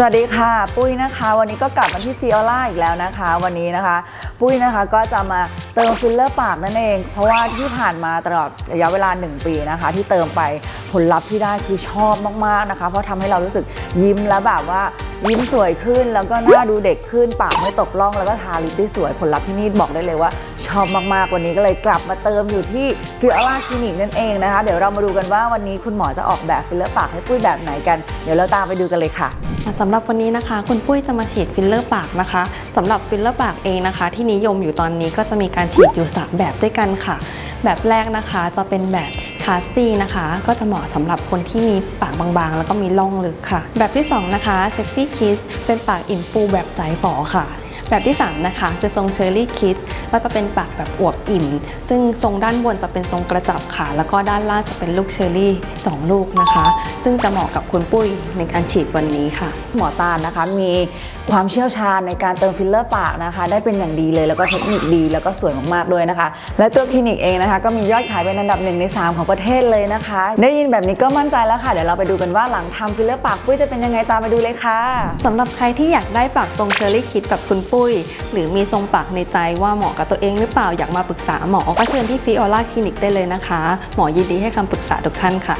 สวัสดีค่ะ ปุ้ยนะคะ วันนี้ก็กลับมาที่ฟิออร่าอีกแล้วนะคะ วันนี้นะคะ ปุ้ยนะคะก็จะมาเติมฟิลเลอร์ปากนั่นเอง เพราะว่าที่ผ่านมาตลอดระยะเวลา 1 ปีนะคะ ที่เติมไปผลลัพธ์ที่ได้คือชอบมากๆนะคะ เพราะทำให้เรารู้สึกยิ้มแล้วแบบว่ายิ้มสวยขึ้นแล้วก็หน้าดูเด็กขึ้นปากไม่ตกร่องแล้วก็ทาลิปได้สวยผลลัพธ์ที่นี่บอกได้เลยว่า ชอบมากๆ วันนี้ก็เลยกลับมาเติมอยู่ที่ฟิออร่าคลินิกนั่นเองนะคะ เดี๋ยวเรามาดูกันว่าวันนี้คุณหมอจะออกแบบฟิลเลอร์ปากให้ปุ้ยแบบไหนกัน เดี๋ยวเราตามไปดูกันเลยค่ะสำหรับวันนี้นะคะ คุณปุ้ยจะมาฉีดฟิลเลอร์ปากนะคะสำหรับฟิลเลอร์ปากเองนะคะ ที่นิยมอยู่ตอนนี้ก็จะมีการฉีดอยู่ 3 แบบด้วยกันค่ะ แบบแรกนะคะจะเป็นแบบคาสซี่นะคะก็จะเหมาะสำหรับคนที่มีปากบางๆ แล้วก็มีร่องลึกค่ะ แบบที่ 2 นะคะเซ็กซี่คิสเป็นปากอิ่มฟูแบบสายฝอค่ะ แบบที่ 3 นะคะคือทรงเชอร์รี่คิสก็จะเป็นปากแบบอวบอิ่ม ซึ่งทรงด้านบนจะเป็นทรงกระจับค่ะ แล้วก็ด้านล่างจะเป็นลูกเชอร์รี่ 2 ลูกนะคะ ซึ่งจะเหมาะกับคุณปุ้ยในการฉีดวันนี้ค่ะ หมอตาลนะคะมีความเชี่ยวชาญในการเติมฟิลเลอร์ปากนะคะ ได้เป็นอย่างดีเลยแล้วก็เทคนิคดีแล้วก็สวยมากๆด้วยนะคะ และตัวคลินิกเองนะคะ ก็มียอดขายเป็นอันดับหนึ่งใน 3 ของประเทศเลยนะคะ ได้ยินแบบนี้ก็มั่นใจแล้วค่ะเดี๋ยวเราไปดูกันว่าหลังทำฟิลเลอร์ปากปุ้ยจะเป็นยังไงตามไปดูเลยค่ะสำหรับใครที่อยากได้ปากทรงเชอร์รี่คิดแบบคุณปุ้ยหรือมีทรงปากในใจว่าเหมาะกับตัวเองหรือเปล่าอยากมาปรึกษาหมอ ก็เชิญที่ฟิออร่าคลินิกได้เลยนะคะ หมอยินดีให้คำปรึกษาทุกท่านค่ะ